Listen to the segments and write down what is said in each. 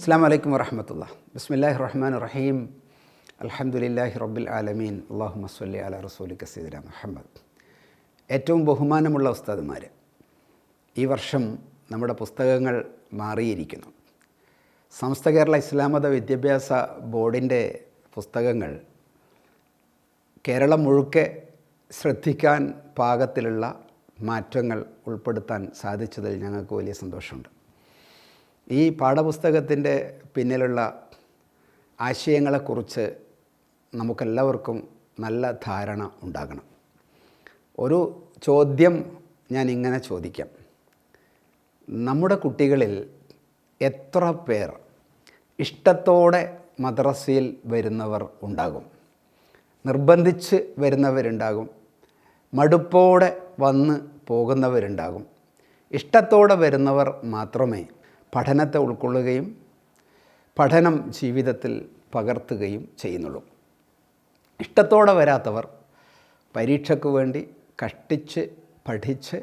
അസ്സാം വലൈക്കും വരഹമത്തുള്ള ബിസ്മില്ലാഹി റഹ്മാൻ റഹീം. അലഹമുല്ലാഹി റബ്ബിൽ ആലമീൻ. അള്ളാഹു മസ്വല്ലി അല റസൂലി കസീദ് മുഹമ്മദ്. ഏറ്റവും ബഹുമാനമുള്ള ഉസ്താദുമാർ ഈ വർഷം നമ്മുടെ പുസ്തകങ്ങൾ മാറിയിരിക്കുന്നു. സമസ്ത കേരള ഇസ്ലാമത വിദ്യാഭ്യാസ ബോർഡിന്റെ പുസ്തകങ്ങൾ കേരളം മുഴുക്കെ ശ്രദ്ധിക്കാൻ പാകത്തിലുള്ള മാറ്റങ്ങൾ ഉൾപ്പെടുത്താൻ സാധിച്ചതിൽ ഞങ്ങൾക്ക് വലിയ സന്തോഷമുണ്ട്. ഈ പാഠപുസ്തകത്തിന്റെ പിന്നിലുള്ള ആശയങ്ങളെക്കുറിച്ച് നമുക്കെല്ലാവർക്കും നല്ല ധാരണ ഉണ്ടാകണം. ഒരു ചോദ്യം ഞാൻ ഇങ്ങനെ ചോദിക്കാം. നമ്മുടെ കുട്ടികളിൽ എത്ര പേർ ഇഷ്ടത്തോടെ മദ്രസയിൽ വരുന്നവർ ഉണ്ടാകും? നിർബന്ധിച്ച് വരുന്നവരുണ്ടാകും? മടുപ്പോടെ വന്ന് പോകുന്നവരുണ്ടാകും? ഇഷ്ടത്തോടെ വരുന്നവർ മാത്രമേ പഠനത്തെ ഉൾക്കൊള്ളുകയും പഠനം ജീവിതത്തിൽ പകർത്തുകയും ചെയ്യുന്നുള്ളൂ. ഇഷ്ടത്തോടെ വരാത്തവർ പരീക്ഷയ്ക്ക് വേണ്ടി കഷ്ടിച്ച് പഠിച്ച്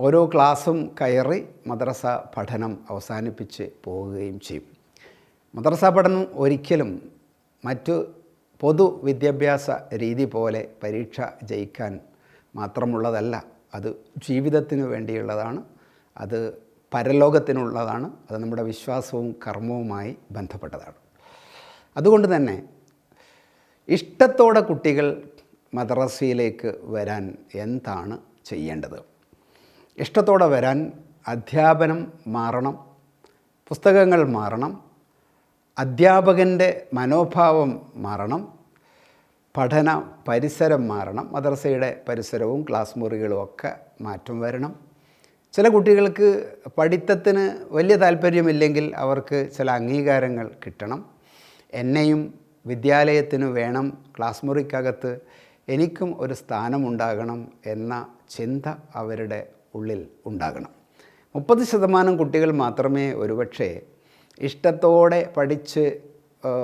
ഓരോ ക്ലാസ്സും കയറി മദ്രസ പഠനം അവസാനിപ്പിച്ച് പോവുകയും ചെയ്യും. മദ്രസ പഠനം ഒരിക്കലും മറ്റു പൊതു വിദ്യാഭ്യാസ രീതി പോലെ പരീക്ഷ ജയിക്കാൻ മാത്രമുള്ളതല്ല. അത് ജീവിതത്തിന് വേണ്ടിയുള്ളതാണ്. അത് പരലോകത്തിനുള്ളതാണ്. അത് നമ്മുടെ വിശ്വാസവും കർമ്മവുമായി ബന്ധപ്പെട്ടതാണ്. അതുകൊണ്ട് തന്നെ ഇഷ്ടത്തോടെ കുട്ടികൾ മദ്രസയിലേക്ക് വരാൻ എന്താണ് ചെയ്യേണ്ടത്? ഇഷ്ടത്തോടെ വരാൻ അധ്യാപനം മാറണം പുസ്തകങ്ങൾ മാറണം അധ്യാപകന്റെ മനോഭാവം മാറണം പഠന പരിസരം മാറണം മദ്രസയുടെ പരിസരവും ക്ലാസ് മുറികളും ഒക്കെ മാറ്റം വരണം ചില കുട്ടികൾക്ക് പഠിത്തത്തിന് വലിയ താല്പര്യമില്ലെങ്കിൽ അവർക്ക് ചില അംഗീകാരങ്ങൾ കിട്ടണം. എന്നെയും വിദ്യാലയത്തിന് വേണം ക്ലാസ് മുറിക്കകത്ത് എനിക്കും ഒരു സ്ഥാനമുണ്ടാകണം എന്ന ചിന്ത അവരുടെ ഉള്ളിൽ ഉണ്ടാകണം. മുപ്പത് ശതമാനം കുട്ടികൾ മാത്രമേ ഒരുപക്ഷെ ഇഷ്ടത്തോടെ പഠിച്ച്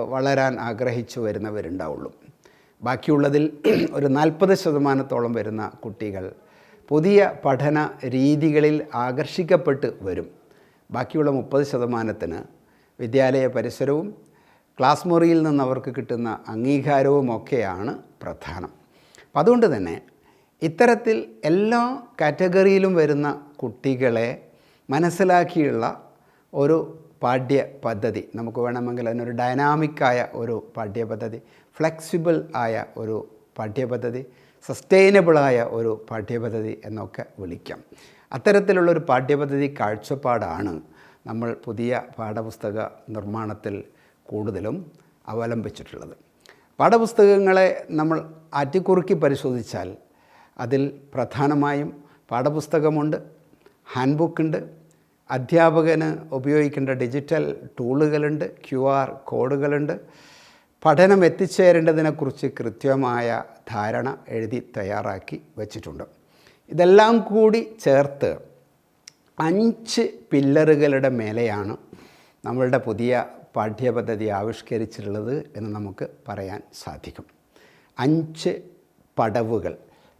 വളരാൻ ആഗ്രഹിച്ചു വരുന്നവരുണ്ടാവുള്ളൂ. ബാക്കിയുള്ളതിൽ ഒരു നാൽപ്പത് ശതമാനത്തോളം വരുന്ന കുട്ടികൾ പുതിയ പഠന രീതികളിൽ ആകർഷിക്കപ്പെട്ട് വരും. ബാക്കിയുള്ള മുപ്പത് ശതമാനത്തിന് വിദ്യാലയ പരിസരവും ക്ലാസ് മുറിയിൽ നിന്ന് അവർക്ക് കിട്ടുന്ന അംഗീകാരവും ഒക്കെയാണ് പ്രധാനം. അപ്പം അതുകൊണ്ട് തന്നെ ഇത്തരത്തിൽ എല്ലാ കാറ്റഗറിയിലും വരുന്ന കുട്ടികളെ മനസ്സിലാക്കിയുള്ള ഒരു പാഠ്യ പദ്ധതി നമുക്ക് വേണമെങ്കിൽ അതിനൊരു ഡൈനാമിക്കായ ഒരു പാഠ്യപദ്ധതി ഫ്ലെക്സിബിൾ ആയ ഒരു പാഠ്യപദ്ധതി സസ്റ്റൈനബിളായ ഒരു പാഠ്യപദ്ധതി എന്നൊക്കെ വിളിക്കാം. അത്തരത്തിലുള്ളൊരു പാഠ്യപദ്ധതി കാഴ്ചപ്പാടാണ് നമ്മൾ പുതിയ പാഠപുസ്തക നിർമ്മാണത്തിൽ കൂടുതലും അവലംബിച്ചിട്ടുള്ളത്. പാഠപുസ്തകങ്ങളെ നമ്മൾ ആറ്റിക്കുറുക്കി പരിശോധിച്ചാൽ അതിൽ പ്രധാനമായും പാഠപുസ്തകമുണ്ട് ഹാൻഡ് ബുക്കുണ്ട് അധ്യാപകന് ഉപയോഗിക്കേണ്ട ഡിജിറ്റൽ ടൂളുകളുണ്ട് ക്യു ആർ കോഡുകളുണ്ട് പഠനം എത്തിച്ചേരേണ്ടതിനെക്കുറിച്ച് കൃത്യമായ ധാരണ എഴുതി തയ്യാറാക്കി വച്ചിട്ടുണ്ട്. ഇതെല്ലാം കൂടി ചേർത്ത് അഞ്ച് പില്ലറുകളുടെ മേലെയാണ് നമ്മളുടെ പുതിയ പാഠ്യപദ്ധതി ആവിഷ്കരിച്ചിട്ടുള്ളത് എന്ന് നമുക്ക് പറയാൻ സാധിക്കും. അഞ്ച് പടവുകൾ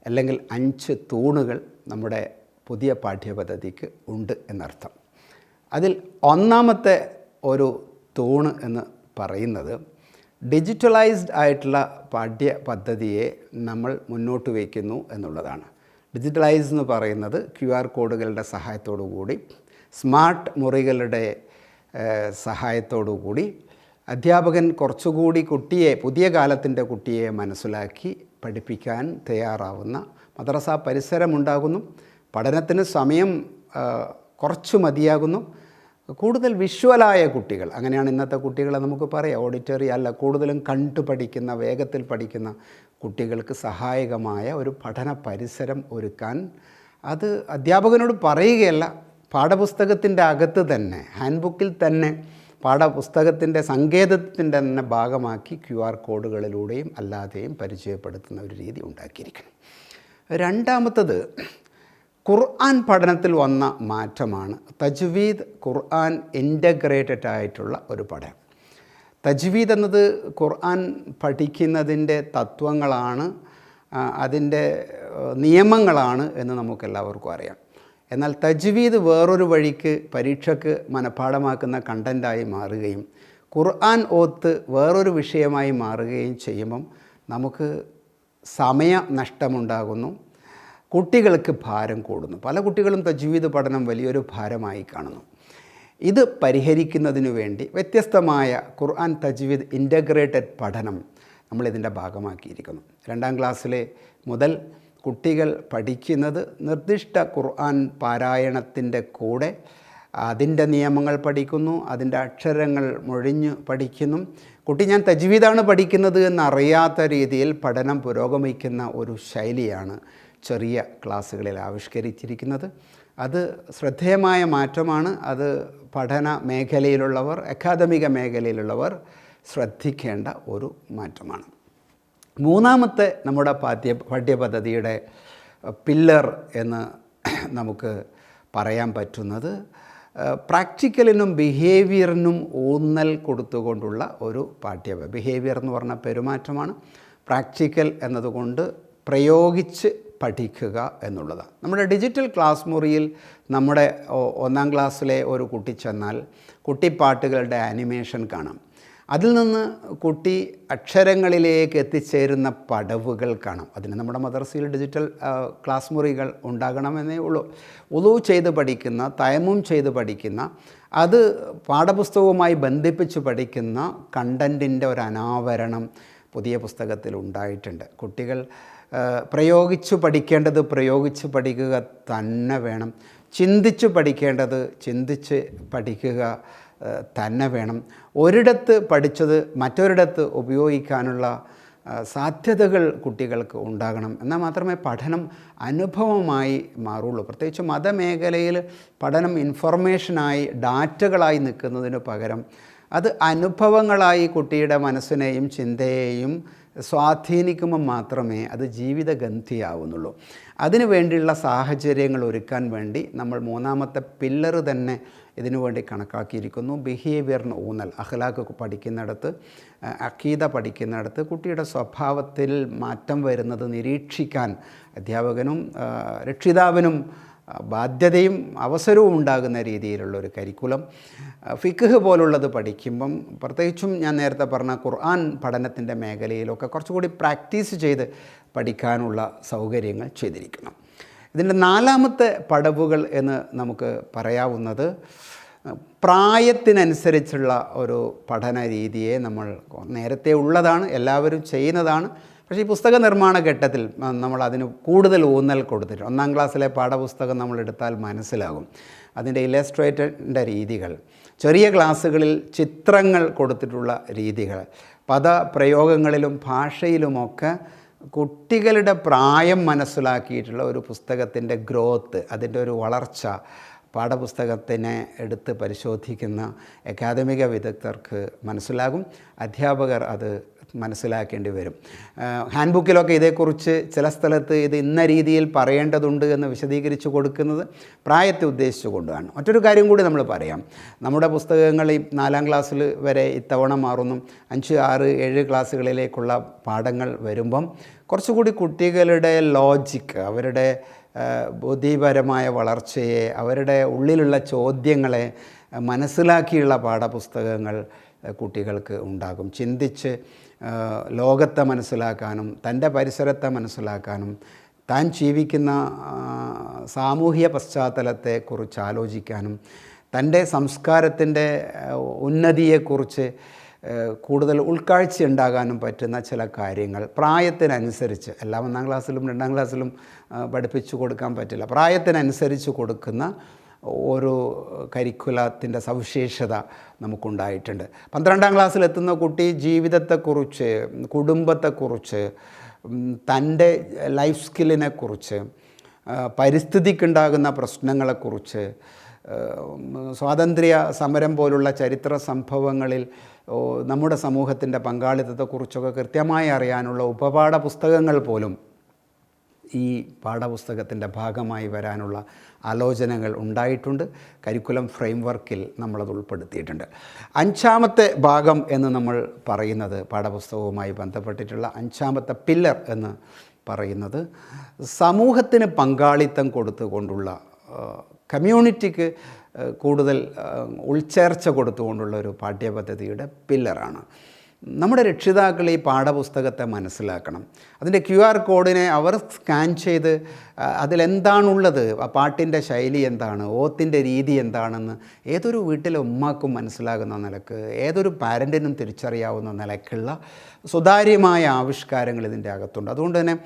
അല്ലെങ്കിൽ അഞ്ച് തൂണുകൾ നമ്മുടെ പുതിയ പാഠ്യപദ്ധതിക്ക് ഉണ്ട് എന്നർത്ഥം. അതിൽ ഒന്നാമത്തെ ഒരു തൂണ് എന്ന് പറയുന്നത് ഡിജിറ്റലൈസ്ഡ് ആയിട്ടുള്ള പാഠ്യ പദ്ധതിയെ നമ്മൾ മുന്നോട്ട് വയ്ക്കുന്നു എന്നുള്ളതാണ്. ഡിജിറ്റലൈസ് എന്ന് പറയുന്നത് ക്യു ആർ കോഡുകളുടെ സഹായത്തോടു കൂടി സ്മാർട്ട് മുറികളുടെ സഹായത്തോടു കൂടി അധ്യാപകൻ കുറച്ചുകൂടി കുട്ടിയെ പുതിയ കാലത്തിന്റെ കുട്ടിയെ മനസ്സിലാക്കി പഠിപ്പിക്കാൻ തയ്യാറാവുന്ന മദ്രസ പരിസരമുണ്ടാകുന്നു. പഠനത്തിന് സമയം കുറച്ച് മതിയാകുന്നു. കൂടുതൽ വിഷ്വലായ കുട്ടികൾ. അങ്ങനെയാണ് ഇന്നത്തെ കുട്ടികളെ നമുക്ക് പറയാം. ഓഡിറ്ററി അല്ല കൂടുതലും കണ്ടു പഠിക്കുന്ന വേഗത്തിൽ പഠിക്കുന്ന കുട്ടികൾക്ക് സഹായകമായ ഒരു പഠന പരിസരം ഒരുക്കാൻ അത് അധ്യാപകനോട് പറയുകയല്ല. പാഠപുസ്തകത്തിന്റെ അകത്ത് തന്നെ ഹാൻഡ് ബുക്കിൽ തന്നെ പാഠപുസ്തകത്തിന്റെ സങ്കേതത്തിന്റെ തന്നെ ഭാഗമാക്കി ക്യു ആർ കോഡുകളിലൂടെയും അല്ലാതെയും പരിചയപ്പെടുത്തുന്ന ഒരു രീതി ഉണ്ടാക്കിയിരിക്കണം. രണ്ടാമത്തത് ഖുർആൻ പഠനത്തിൽ വന്ന മാറ്റമാണ്. തജ്വീദ് ഖുർആൻ ഇന്റഗ്രേറ്റഡ് ആയിട്ടുള്ള ഒരു പഠനം. തജ്വീദ് എന്നത് ഖുർആൻ പഠിക്കുന്നതിന്റെ തത്വങ്ങളാണ് അതിന്റെ നിയമങ്ങളാണ് എന്ന് നമുക്കെല്ലാവർക്കും അറിയാം. എന്നാൽ തജ്വീദ് വേറൊരു വഴിക്ക് പരീക്ഷയ്ക്ക് മനഃപ്പാടമാക്കുന്ന കണ്ടന്റായി മാറുകയും ഖുർആൻ ഓത്ത് വേറൊരു വിഷയമായി മാറുകയും ചെയ്യുമ്പം നമുക്ക് സമയ നഷ്ടമുണ്ടാകുന്നു. കുട്ടികൾക്ക് ഭാരം കൂടുന്നു. പല കുട്ടികളും തജ്വീദ് പഠനം വലിയൊരു ഭാരമായി കാണുന്നു. ഇത് പരിഹരിക്കുന്നതിനു വേണ്ടി വ്യത്യസ്തമായ ഖുർആൻ തജ്വീദ് ഇന്റഗ്രേറ്റഡ് പഠനം നമ്മളിതിന്റെ ഭാഗമാക്കിയിരിക്കുന്നു. രണ്ടാം ക്ലാസ്സിലെ മുതൽ കുട്ടികൾ പഠിക്കുന്നത് നിർദ്ദിഷ്ട ഖുർആൻ പാരായണത്തിന്റെ കൂടെ അതിന്റെ നിയമങ്ങൾ പഠിക്കുന്നു അതിന്റെ അക്ഷരങ്ങൾ മൊഴിഞ്ഞു പഠിക്കുന്നു. കുട്ടി ഞാൻ തജ്വീദാണ് പഠിക്കുന്നത് എന്നറിയാത്ത രീതിയിൽ പഠനം പുരോഗമിക്കുന്ന ഒരു ശൈലിയാണ് ചെറിയ ക്ലാസ്സുകളിൽ ആവിഷ്കരിച്ചിരിക്കുന്നത്. അത് ശ്രദ്ധേയമായ മാറ്റമാണ്. അത് പഠന മേഖലയിലുള്ളവർ അക്കാദമിക മേഖലയിലുള്ളവർ ശ്രദ്ധിക്കേണ്ട ഒരു മാറ്റമാണ്. മൂന്നാമത്തെ നമ്മുടെ പാഠ്യ പാഠ്യപദ്ധതിയുടെ പില്ലർ എന്ന് നമുക്ക് പറയാൻ പറ്റുന്നത് പ്രാക്ടിക്കലിനും ബിഹേവിയറിനും ഊന്നൽ കൊടുത്തുകൊണ്ടുള്ള ഒരു പാഠ്യ ബിഹേവിയർ എന്ന് പറഞ്ഞ പെരുമാറ്റമാണ്. പ്രാക്ടിക്കൽ എന്നതുകൊണ്ട് പ്രയോഗിച്ച് പഠിക്കുക എന്നുള്ളതാണ് നമ്മുടെ ഡിജിറ്റൽ ക്ലാസ് മുറിയിൽ നമ്മുടെ ഒന്നാം ക്ലാസ്സിലെ ഒരു കുട്ടി ചെന്നാൽ കുട്ടിപ്പാട്ടുകളുടെ ആനിമേഷൻ കാണാം. അതിൽ നിന്ന് കുട്ടി അക്ഷരങ്ങളിലേക്ക് എത്തിച്ചേരുന്ന പടവുകൾ കാണാം. അതിന് നമ്മുടെ മദർസയിൽ ഡിജിറ്റൽ ക്ലാസ് മുറികൾ ഉണ്ടാകണമെന്നേ ഉള്ളൂ. ഉളു ചെയ്ത് പഠിക്കുന്ന തയമും ചെയ്ത് പഠിക്കുന്ന അത് പാഠപുസ്തകവുമായി ബന്ധിപ്പിച്ച് പഠിക്കുന്ന കണ്ടന്റിന്റെ ഒരു അനാവരണം പുതിയ പുസ്തകത്തിൽ ഉണ്ടായിട്ടുണ്ട്. കുട്ടികൾ പ്രയോഗിച്ചു പഠിക്കേണ്ടത് പ്രയോഗിച്ച് പഠിക്കുക തന്നെ വേണം. ചിന്തിച്ച് പഠിക്കേണ്ടത് ചിന്തിച്ച് പഠിക്കുക തന്നെ വേണം. ഒരിടത്ത് പഠിച്ചത് മറ്റൊരിടത്ത് ഉപയോഗിക്കാനുള്ള സാധ്യതകൾ കുട്ടികൾക്ക് ഉണ്ടാകണം. എന്നാൽ മാത്രമേ പഠനം അനുഭവമായി മാറുള്ളൂ. പ്രത്യേകിച്ച് മതമേഖലയിൽ പഠനം ഇൻഫർമേഷനായി ഡാറ്റകളായി നിൽക്കുന്നതിന് പകരം അത് അനുഭവങ്ങളായി കുട്ടിയുടെ മനസ്സിനെയും ചിന്തയെയും സ്വാധീനിക്കുമ്പോൾ മാത്രമേ അത് ജീവിതഗന്ധിയാവുന്നുള്ളൂ. അതിനു വേണ്ടിയുള്ള സാഹചര്യങ്ങൾ ഒരുക്കാൻ വേണ്ടി നമ്മൾ മൂന്നാമത്തെ പില്ലർ തന്നെ ഇതിനു വേണ്ടി കണക്കാക്കിയിരിക്കുന്നു. ബിഹേവിയറിന് ഊന്നൽ അഖ്ലാഖ് പഠിക്കുന്നിടത്ത് അക്കീത പഠിക്കുന്നിടത്ത് കുട്ടിയുടെ സ്വഭാവത്തിൽ മാറ്റം വരുന്നത് നിരീക്ഷിക്കാൻ അധ്യാപകനും രക്ഷിതാവിനും ബാധ്യതയും അവസരവും ഉണ്ടാകുന്ന രീതിയിലുള്ള ഒരു കരിക്കുലം. ഫിഖ് പോലുള്ളത് പഠിക്കുമ്പം പ്രത്യേകിച്ചും ഞാൻ നേരത്തെ പറഞ്ഞ ഖുർആൻ പഠനത്തിന്റെ മേഖലയിലൊക്കെ കുറച്ചുകൂടി പ്രാക്ടീസ് ചെയ്ത് പഠിക്കാനുള്ള സൗകര്യങ്ങൾ ചെയ്തിരിക്കണം. ഇതിന്റെ നാലാമത്തെ പടവുകൾ എന്ന് നമുക്ക് പറയാവുന്നത് പ്രായത്തിനനുസരിച്ചുള്ള ഒരു പഠന രീതിയെ നമ്മൾ നേരത്തെ ഉള്ളതാണ് എല്ലാവരും ചെയ്യുന്നതാണ്. പക്ഷേ ഈ പുസ്തക നിർമ്മാണ ഘട്ടത്തിൽ നമ്മൾ അതിന് കൂടുതൽ ഊന്നൽ കൊടുത്തിട്ടുണ്ട്. ഒന്നാം ക്ലാസ്സിലെ പാഠപുസ്തകം നമ്മൾ എടുത്താൽ മനസ്സിലാകും. അതിന്റെ ഇലസ്ട്രേറ്റഡിന്റെ രീതികൾ ചെറിയ ക്ലാസ്സുകളിൽ ചിത്രങ്ങൾ കൊടുത്തിട്ടുള്ള രീതികൾ പദപ്രയോഗങ്ങളിലും ഭാഷയിലുമൊക്കെ കുട്ടികളുടെ പ്രായം മനസ്സിലാക്കിയിട്ടുള്ള ഒരു പുസ്തകത്തിന്റെ ഗ്രോത്ത് അതിന്റെ ഒരു വളർച്ച പാഠപുസ്തകത്തിനെ എടുത്ത് പരിശോധിക്കുന്ന അക്കാദമിക വിദഗ്ധർക്ക് മനസ്സിലാകും. അധ്യാപകർ അത് മനസ്സിലാക്കേണ്ടി വരും. ഹാൻഡ് ബുക്കിലൊക്കെ ഇതേക്കുറിച്ച് ചില സ്ഥലത്ത് ഇത് ഇന്ന രീതിയിൽ പറയേണ്ടതുണ്ട് എന്ന് വിശദീകരിച്ചു കൊടുക്കുന്നത് പ്രായത്തെ ഉദ്ദേശിച്ചു കൊണ്ടാണ് മറ്റൊരു കാര്യം കൂടി നമ്മൾ പറയാം. നമ്മുടെ പുസ്തകങ്ങൾ ഈ നാലാം ക്ലാസ്സിൽ വരെ ഇത്തവണ മാറുന്നു. അഞ്ച് ആറ് ഏഴ് ക്ലാസ്സുകളിലേക്കുള്ള പാഠങ്ങൾ വരുമ്പം കുറച്ചുകൂടി കുട്ടികളുടെ ലോജിക്ക് അവരുടെ ബുദ്ധിപരമായ വളർച്ചയെ അവരുടെ ഉള്ളിലുള്ള ചോദ്യങ്ങളെ മനസ്സിലാക്കിയുള്ള പാഠപുസ്തകങ്ങൾ കുട്ടികൾക്ക് ഉണ്ടാകും. ചിന്തിച്ച് ലോകത്തെ മനസ്സിലാക്കാനും തന്റെ പരിസരത്തെ മനസ്സിലാക്കാനും താൻ ജീവിക്കുന്ന സാമൂഹിക പശ്ചാത്തലത്തെക്കുറിച്ച് ആലോചിക്കാനും തന്റെ സംസ്കാരത്തിന്റെ ഉന്നതിയെക്കുറിച്ച് കൂടുതൽ ഉൾക്കാഴ്ച ഉണ്ടാകാനും പറ്റുന്ന ചില കാര്യങ്ങൾ പ്രായത്തിനനുസരിച്ച് എല്ലാം ഒന്നാം ക്ലാസ്സിലും രണ്ടാം ക്ലാസ്സിലും പഠിപ്പിച്ചു കൊടുക്കാൻ പറ്റില്ല. പ്രായത്തിനനുസരിച്ച് കൊടുക്കുന്ന ഒരു കരിക്കുലത്തിന്റെ സവിശേഷത നമുക്കുണ്ടായിട്ടുണ്ട്. പന്ത്രണ്ടാം ക്ലാസ്സിലെത്തുന്ന കുട്ടി ജീവിതത്തെക്കുറിച്ച് കുടുംബത്തെക്കുറിച്ച് തന്റെ ലൈഫ് സ്കില്ലിനെക്കുറിച്ച് പരിസ്ഥിതിക്കുണ്ടാകുന്ന പ്രശ്നങ്ങളെക്കുറിച്ച് സ്വാതന്ത്ര്യ സമരം പോലുള്ള ചരിത്ര സംഭവങ്ങളിൽ നമ്മുടെ സമൂഹത്തിന്റെ പങ്കാളിത്തത്തെക്കുറിച്ചൊക്കെ കൃത്യമായി അറിയാനുള്ള ഉപപാഠ പുസ്തകങ്ങൾ പോലും ഈ പാഠപുസ്തകത്തിന്റെ ഭാഗമായി വരാനുള്ള ആലോചനകൾ ഉണ്ടായിട്ടുണ്ട്. കരിക്കുലം ഫ്രെയിംവർക്കിൽ നമ്മളത് ഉൾപ്പെടുത്തിയിട്ടുണ്ട്. അഞ്ചാമത്തെ ഭാഗം എന്ന് നമ്മൾ പറയുന്നത് പാഠപുസ്തകവുമായി ബന്ധപ്പെട്ടിട്ടുള്ള അഞ്ചാമത്തെ പില്ലർ എന്ന് പറയുന്നത് സമൂഹത്തിന് പങ്കാളിത്തം കൊടുത്തുകൊണ്ടുള്ള കമ്മ്യൂണിറ്റിക്ക് കൂടുതൽ ഉൾച്ചേർച്ച കൊടുത്തുകൊണ്ടുള്ള ഒരു പാഠ്യപദ്ധതിയുടെ പില്ലറാണ്. നമ്മുടെ രക്ഷിതാക്കൾ ഈ പാഠപുസ്തകത്തെ മനസ്സിലാക്കണം. അതിന്റെ ക്യു ആർ കോഡിനെ അവർ സ്കാൻ ചെയ്ത് അതിലെന്താണുള്ളത്? ആ പാട്ടിന്റെ ശൈലി എന്താണ്? ഓത്തിന്റെ രീതി എന്താണെന്ന് ഏതൊരു വീട്ടിലെ ഉമ്മാക്കും മനസ്സിലാകുന്ന നിലയ്ക്ക് ഏതൊരു പാരന്റിനും തിരിച്ചറിയാവുന്ന നിലക്കുള്ള സുതാര്യമായ ആവിഷ്കാരങ്ങൾ ഇതിന്റെ അകത്തുണ്ട്. അതുകൊണ്ട് തന്നെ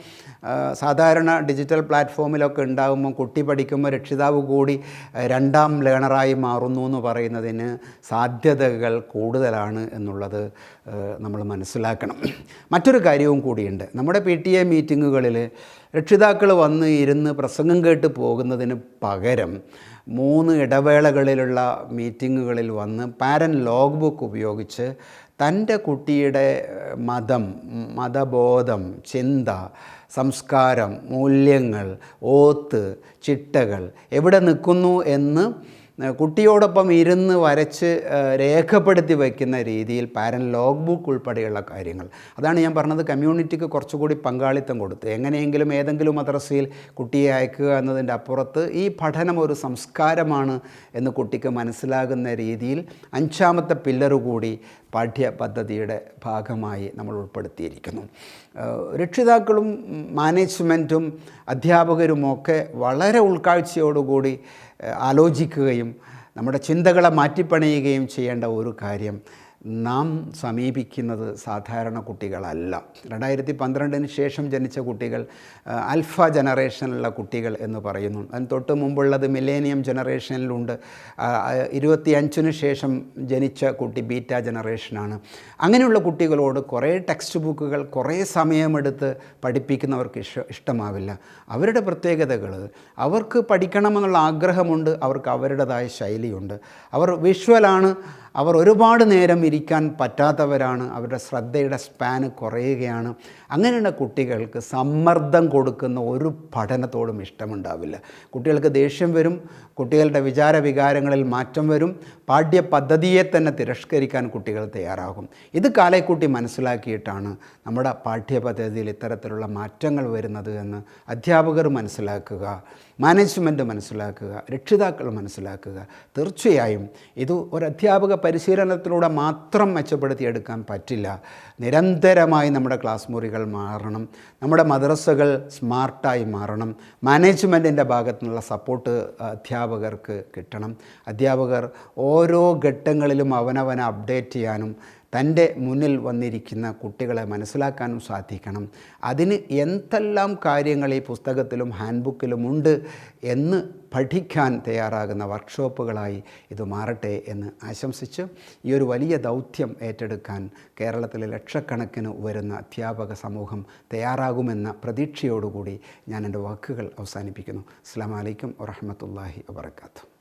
സാധാരണ ഡിജിറ്റൽ പ്ലാറ്റ്ഫോമിലൊക്കെ ഉണ്ടാകുമ്പോൾ കുട്ടി പഠിക്കുമ്പോൾ രക്ഷിതാവ് കൂടി രണ്ടാം ലേണറായി മാറുന്നു എന്ന് പറയുന്നതിന് സാധ്യതകൾ കൂടുതലാണ് എന്നുള്ളത് നമ്മൾ മനസ്സിലാക്കണം. മറ്റൊരു കാര്യവും കൂടിയുണ്ട്. നമ്മുടെ പി ടി എ മീറ്റിങ്ങുകളിൽ രക്ഷിതാക്കൾ വന്ന് ഇരുന്ന് പ്രസംഗം കേട്ട് പോകുന്നതിന് പകരം മൂന്ന് ഇടവേളകളിലുള്ള മീറ്റിങ്ങുകളിൽ വന്ന് പാരൻ ലോഗ് ബുക്ക് ഉപയോഗിച്ച് തന്റെ കുട്ടിയുടെ മതം മതബോധം ചിന്ത സംസ്കാരം മൂല്യങ്ങൾ ഓത്ത് ചിട്ടകൾ എവിടെ നിൽക്കുന്നു എന്ന് കുട്ടിയോടൊപ്പം ഇരുന്ന് വരച്ച് രേഖപ്പെടുത്തി വയ്ക്കുന്ന രീതിയിൽ പാരൻ ലോഗ് ബുക്ക് ഉൾപ്പെടെയുള്ള കാര്യങ്ങൾ. അതാണ് ഞാൻ പറഞ്ഞത് കമ്മ്യൂണിറ്റിക്ക് കുറച്ചുകൂടി പങ്കാളിത്തം കൊടുത്ത്. എങ്ങനെയെങ്കിലും ഏതെങ്കിലും മദ്രസയിൽ കുട്ടിയെ അയക്കുക എന്നതിന്റെ അപ്പുറത്ത് ഈ പഠനം ഒരു സംസ്കാരമാണ് എന്ന് കുട്ടിക്ക് മനസ്സിലാകുന്ന രീതിയിൽ അഞ്ചാമത്തെ പില്ലറ് കൂടി പാഠ്യ പദ്ധതിയുടെ ഭാഗമായി നമ്മൾ ഉൾപ്പെടുത്തിയിരിക്കുന്നു. രക്ഷിതാക്കളും മാനേജ്മെന്റും അധ്യാപകരുമൊക്കെ വളരെ ഉൾക്കാഴ്ചയോടുകൂടി ആലോചിക്കുകയും നമ്മുടെ ചിന്തകളെ മാറ്റിപ്പണിയുകയും ചെയ്യേണ്ട ഒരു കാര്യം നാം സമീപിക്കുന്നത് സാധാരണ കുട്ടികളല്ല. രണ്ടായിരത്തി പന്ത്രണ്ടിന് ശേഷം ജനിച്ച കുട്ടികൾ അൽഫ ജനറേഷനിലുള്ള കുട്ടികൾ എന്ന് പറയുന്നു. അതിന് തൊട്ട് മുമ്പുള്ളത് മില്ലേനിയം ജനറേഷനിലുണ്ട്. ഇരുപത്തിയഞ്ചിന് ശേഷം ജനിച്ച കുട്ടി ബീറ്റ ജനറേഷനാണ്. അങ്ങനെയുള്ള കുട്ടികളോട് കുറേ ടെക്സ്റ്റ് ബുക്കുകൾ കുറേ സമയമെടുത്ത് പഠിപ്പിക്കുന്നവർക്ക് ഇഷ്ട ഇഷ്ടമാവില്ല. അവരുടെ പ്രത്യേകതകൾ അവർക്ക് പഠിക്കണമെന്നുള്ള ആഗ്രഹമുണ്ട് അവർക്ക് അവരുടേതായ ശൈലിയുണ്ട്. അവർ വിഷ്വലാണ് അവർ ഒരുപാട് നേരം ഇരിക്കാൻ പറ്റാത്തവരാണ്. അവരുടെ ശ്രദ്ധയുടെ സ്പാന് കുറയുകയാണ്. അങ്ങനെയുള്ള കുട്ടികൾക്ക് സമ്മർദ്ദം കൊടുക്കുന്ന ഒരു പഠനത്തോടും ഇഷ്ടമുണ്ടാവില്ല. കുട്ടികൾക്ക് ദേഷ്യം വരും കുട്ടികളുടെ വിചാര വികാരങ്ങളിൽ മാറ്റം വരും പാഠ്യ പദ്ധതിയെ തന്നെ തിരസ്കരിക്കാൻ കുട്ടികൾ തയ്യാറാകും. ഇത് കാലേക്കൂട്ടി മനസ്സിലാക്കിയിട്ടാണ് നമ്മുടെ പാഠ്യപദ്ധതിയിൽ ഇത്തരത്തിലുള്ള മാറ്റങ്ങൾ വരുന്നത് എന്ന് അധ്യാപകർ മനസ്സിലാക്കുക മാനേജ്മെന്റ് മനസ്സിലാക്കുക രക്ഷിതാക്കൾ മനസ്സിലാക്കുക. തീർച്ചയായും ഇത് ഒരു അധ്യാപക പരിശീലനത്തിലൂടെ മാത്രം മെച്ചപ്പെടുത്തിയെടുക്കാൻ പറ്റില്ല. നിരന്തരമായി നമ്മുടെ ക്ലാസ് മുറികൾ മാറണം. നമ്മുടെ മദ്രസകൾ സ്മാർട്ടായി മാറണം. മാനേജ്മെന്റിന്റെ ഭാഗത്തു നിന്നുള്ള സപ്പോർട്ട് അധ്യാപകർക്ക് കിട്ടണം. അധ്യാപകർ ഓരോ ഘട്ടങ്ങളിലും അവനവനെ അപ്ഡേറ്റ് ചെയ്യാനും തന്റെ മുന്നിൽ വന്നിരിക്കുന്ന കുട്ടികളെ മനസ്സിലാക്കാനും സാധിക്കണം. അതിന് എന്തെല്ലാം കാര്യങ്ങൾ ഈ പുസ്തകത്തിലും ഹാൻഡ് ബുക്കിലും ഉണ്ട് എന്ന് പഠിക്കാൻ തയ്യാറാകുന്ന വർക്ക്ഷോപ്പുകളായി ഇത് മാറട്ടെ എന്ന് ആശംസിച്ച് ഈ ഒരു വലിയ ദൗത്യം ഏറ്റെടുക്കാൻ കേരളത്തിലെ ലക്ഷക്കണക്കിന് വരുന്ന അധ്യാപക സമൂഹം തയ്യാറാകുമെന്ന പ്രതീക്ഷയോടുകൂടി ഞാൻ എന്റെ വാക്കുകൾ അവസാനിപ്പിക്കുന്നു. അസ്സാം വലൈക്കും വറഹമത്തല്ലാഹി വാബർക്കാത്തു